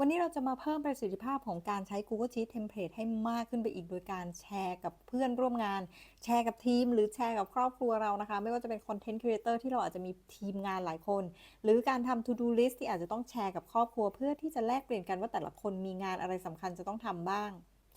วันนี้เราจะมาเพิ่มประสิทธิภาพของการใช้ Google Sheet Template ให้มากขึ้นไปอีก โดยการแชร์กับเพื่อนร่วมงาน แชร์กับทีม หรือแชร์กับครอบครัวเรานะคะ ไม่ว่าจะเป็น Content Creator ที่เราอาจจะมีทีมงานหลายคน หรือการทำ To Do List ที่อาจจะต้องแชร์กับครอบครัว เพื่อที่จะแลกเปลี่ยนกันว่าแต่ละคนมีงานอะไรสำคัญจะต้องทำบ้าง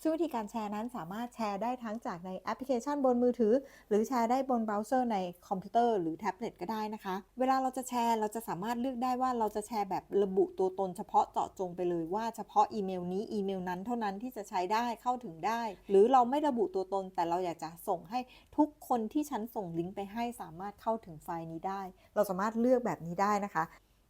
ซึ่งวิธีการแชร์นั้นสามารถแชร์ได้ทั้งจากในแอปพลิเคชันบนมือถือ หรือแชร์ได้บนเบราว์เซอร์ในคอมพิวเตอร์หรือแท็บเล็ตก็ได้นะคะ เวลาเราจะแชร์เราจะสามารถเลือกได้ว่าเราจะแชร์แบบระบุตัวตนเฉพาะเจาะจงไปเลยว่าเฉพาะอีเมลนี้อีเมลนั้นเท่านั้นที่จะใช้ได้เข้าถึงได้ หรือเราไม่ระบุตัวตน แต่เราอยากจะส่งให้ทุกคนที่ฉันส่งลิงก์ไปให้สามารถเข้าถึงไฟล์นี้ได้ เราสามารถเลือกแบบนี้ได้นะคะ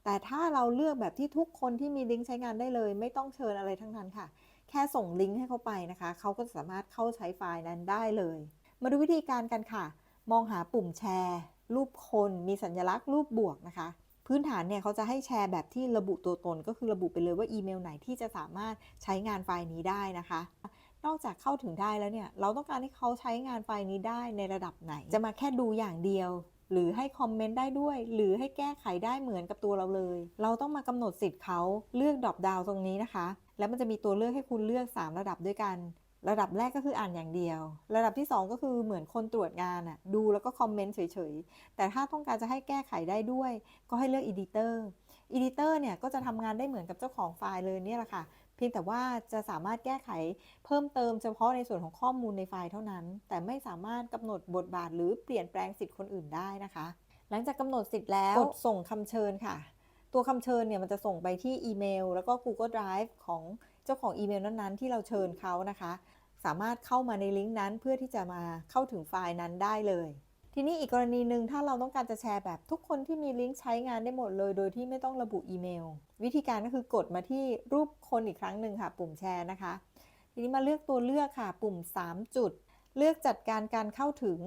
แต่ถ้าเราเลือกแบบที่ทุกคนที่มีลิงก์ใช้งานได้เลย ไม่ต้องเชิญอะไรทั้งนั้นค่ะ แค่ส่งลิงก์ให้เขาไปนะคะ เขาก็สามารถเข้าใช้ไฟล์นั้นได้เลย มาดูวิธีการกันค่ะ มองหาปุ่มแชร์ รูปคนมีสัญลักษณ์รูปบวกนะคะ พื้นฐานเนี่ยเขาจะให้แชร์แบบที่ระบุตัวตน ก็คือระบุไปเลยว่าอีเมลไหนที่จะสามารถใช้งานไฟล์นี้ได้นะคะนอกจากเข้าถึงได้แล้วเนี่ย เราต้องการให้เขาใช้งานไฟล์นี้ได้ในระดับไหน จะมาแค่ดูอย่างเดียว หรือให้คอมเมนต์ได้ด้วย หรือให้แก้ไขได้เหมือนกับตัวเราเลย เราต้องมากำหนดสิทธิ์เขาเลือกดรอปดาวตรงนี้นะคะ แล้วมันจะมีตัวเลือกให้คุณเลือก 3 ระดับด้วยกัน ระดับแรกก็คืออ่านอย่างเดียว ระดับที่ 2 ก็คือเหมือนคนตรวจงานอะดูแล้วก็คอมเมนต์เฉยๆ แต่ถ้าต้องการจะให้แก้ไขได้ด้วย ก็ให้เลือก Editor Editor เนี่ยก็จะทำงานได้เหมือนกับเจ้าของไฟล์เลยเนี่ยแหละค่ะ เพียงแต่ว่าจะสามารถแก้ไขเพิ่มเติมเฉพาะในส่วนของข้อมูลในไฟล์เท่านั้น แต่ไม่สามารถกำหนดบทบาทหรือเปลี่ยนแปลงสิทธิ์คนอื่นได้นะคะ หลังจากกำหนดสิทธิ์แล้วกดส่งคำเชิญค่ะ ตัวคำเชิญเนี่ยมันจะส่งไปที่อีเมล แล้วก็ Google Drive ของเจ้าของอีเมลนั้นๆ ที่เราเชิญเขานะคะ สามารถเข้ามาในลิงก์นั้นเพื่อที่จะมาเข้าถึงไฟล์นั้นได้เลย ทีนี้อีกกรณีหนึ่งถ้าเราต้องการจะแชร์แบบทุกคนที่มีลิงก์ใช้งานได้หมดเลย โดยที่ไม่ต้องระบุอีเมล วิธีการก็คือกดมาที่รูปคนอีกครั้งหนึ่งค่ะ ปุ่มแชร์นะคะ ทีนี้มาเลือกตัวเลือกค่ะ ปุ่ม 3 จุด เลือกจัดการการเข้าถึง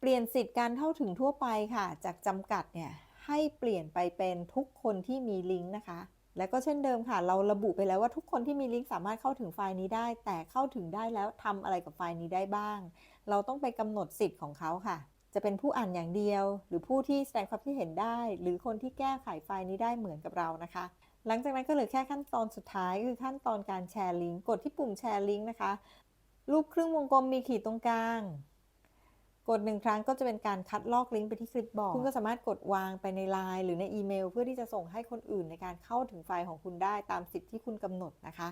เปลี่ยนสิทธิ์การเข้าถึงทั่วไปค่ะ จากจำกัดเนี่ย ให้เปลี่ยนไปเป็นทุกคนที่มีลิงก์นะคะ แล้วก็เช่นเดิมค่ะ เราระบุไปแล้วว่าทุกคนที่มีลิงก์สามารถเข้าถึงไฟล์นี้ได้ แต่เข้าถึงได้แล้วทำอะไรกับไฟล์นี้ได้บ้าง เราต้องไปกำหนดสิทธิ์ของเขาค่ะ จะเป็นผู้อ่านอย่างเดียว หรือผู้ที่แสดงความคิดเห็นได้ หรือคนที่แก้ไขไฟล์นี้ได้เหมือนกับเรานะคะ หลังจากนั้นก็เหลือแค่ขั้นตอนสุดท้ายคือขั้นตอนการแชร์ลิงก์กดที่ปุ่มแชร์ลิงก์นะคะรูปครึ่งวงกลมมีขีดตรงกลาง กดหนึ่งครั้งก็จะเป็นการคัดลอกลิงก์ไปที่คลิปบอร์ดคุณก็สามารถกดวางไปในไลน์หรือในอีเมล เพื่อที่จะส่งให้คนอื่นในการเข้าถึงไฟล์ของคุณได้ตามสิทธิ์ที่คุณกำหนดนะคะ